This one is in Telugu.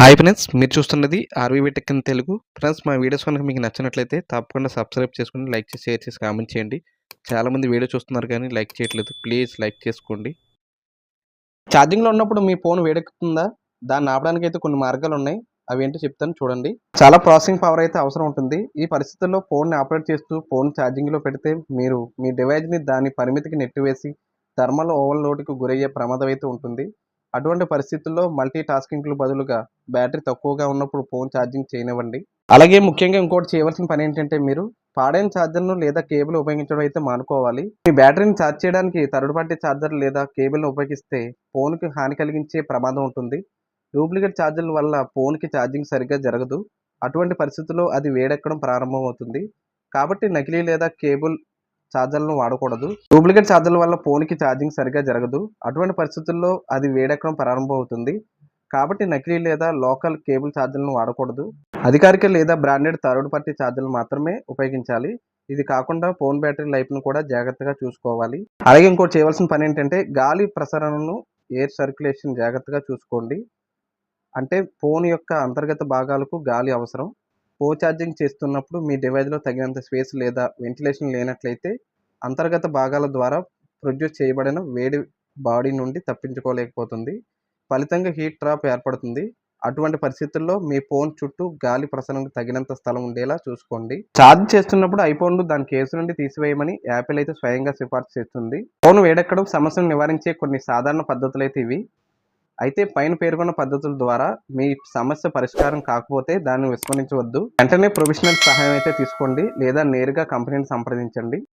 హాయ్ ఫ్రెండ్స్ మీరు చూస్తున్నది RVV tech in Telugu. Friends మా వీడియోస్ కనుక మీకు నచ్చినట్లయితే తప్పకుండా సబ్స్క్రైబ్ చేసుకుని లైక్ చేసి షేర్ చేసి కామెంట్ చేయండి. చాలామంది వీడియో చూస్తున్నారు కానీ లైక్ చేయట్లేదు. ప్లీజ్ లైక్ చేసుకోండి. ఛార్జింగ్లో ఉన్నప్పుడు మీ ఫోన్ వేడెక్కుతుందా? దాన్ని ఆపడానికి అయితే కొన్ని మార్గాలు ఉన్నాయి. అవి ఏంటో చెప్తాను చూడండి. చాలా ప్రాసెసింగ్ పవర్ అయితే అవసరం ఉంటుంది. ఈ పరిస్థితుల్లో ఫోన్ని ఆపరేట్ చేస్తూ ఫోన్ ఛార్జింగ్లో పెడితే మీరు మీ డివైజ్ని దాని పరిమితికి నెట్టివేసి థర్మల్ ఓవర్లోడ్కి గురయ్యే ప్రమాదం అయితే ఉంటుంది. అటువంటి పరిస్థితుల్లో మల్టీ టాస్కింగ్లు బదులుగా బ్యాటరీ తక్కువగా ఉన్నప్పుడు ఫోన్ ఛార్జింగ్ చేయనివ్వండి. అలాగే ముఖ్యంగా ఇంకోటి చేయవలసిన పని ఏంటంటే మీరు పాడైన ఛార్జర్ను లేదా కేబుల్ ఉపయోగించడం అయితే మానుకోవాలి. మీ బ్యాటరీని ఛార్జ్ చేయడానికి థర్డ్ పార్టీ ఛార్జర్ లేదా కేబుల్ని ఉపయోగిస్తే ఫోన్కి హాని కలిగించే ప్రమాదం ఉంటుంది. డూప్లికేట్ ఛార్జర్ల వల్ల ఫోన్కి ఛార్జింగ్ సరిగ్గా జరగదు. అటువంటి పరిస్థితుల్లో అది వేడెక్కడం ప్రారంభమవుతుంది. కాబట్టి నకిలీ లేదా కేబుల్ ఛార్జర్లను వాడకూడదు. డూప్లికేట్ ఛార్జర్ల వల్ల ఫోన్కి ఛార్జింగ్ సరిగ్గా జరగదు. అటువంటి పరిస్థితుల్లో అది వేడెక్కడం ప్రారంభమవుతుంది. కాబట్టి నకిలీ లేదా లోకల్ కేబుల్ ఛార్జర్లను వాడకూడదు. అధికారిక లేదా బ్రాండెడ్ థర్డ్ పార్టీ ఛార్జర్లు మాత్రమే ఉపయోగించాలి. ఇది కాకుండా ఫోన్ బ్యాటరీ లైఫ్ను కూడా జాగ్రత్తగా చూసుకోవాలి. అలాగే ఇంకోటి చేయవలసిన పని ఏంటంటే గాలి ప్రసరణను ఎయిర్ సర్క్యులేషన్ జాగ్రత్తగా చూసుకోండి. అంటే ఫోన్ యొక్క అంతర్గత భాగాలకు గాలి అవసరం. కో ఛార్జింగ్ చేస్తున్నప్పుడు మీ డివైస్లో తగినంత స్పేస్ లేదా వెంటిలేషన్ లేనట్లయితే అంతర్గత భాగాల ద్వారా ప్రొడ్యూస్ చేయబడిన వేడి బాడీ నుండి తప్పించుకోలేకపోతుంది. ఫలితంగా హీట్ ట్రాప్ ఏర్పడుతుంది. అటువంటి పరిస్థితుల్లో మీ ఫోన్ చుట్టూ గాలి ప్రసరణకు తగినంత స్థలం ఉండేలా చూసుకోండి. ఛార్జ్ చేస్తున్నప్పుడు ఐఫోన్ను దాని కేసు నుండి తీసివేయమని యాపిల్ అయితే స్వయంగా సిఫార్సు చేస్తుంది. ఫోన్ వేడెక్కడం సమస్యను నివారించే కొన్ని సాధారణ పద్ధతులు అయితే ఇవి. అయితే పైన పేర్కొన్న పద్ధతుల ద్వారా మీ సమస్య పరిష్కారం కాకపోతే దాన్ని విస్మరించవద్దు. వెంటనే ప్రొఫెషనల్ సహాయం అయితే తీసుకోండి లేదా నేరుగా కంపెనీని సంప్రదించండి.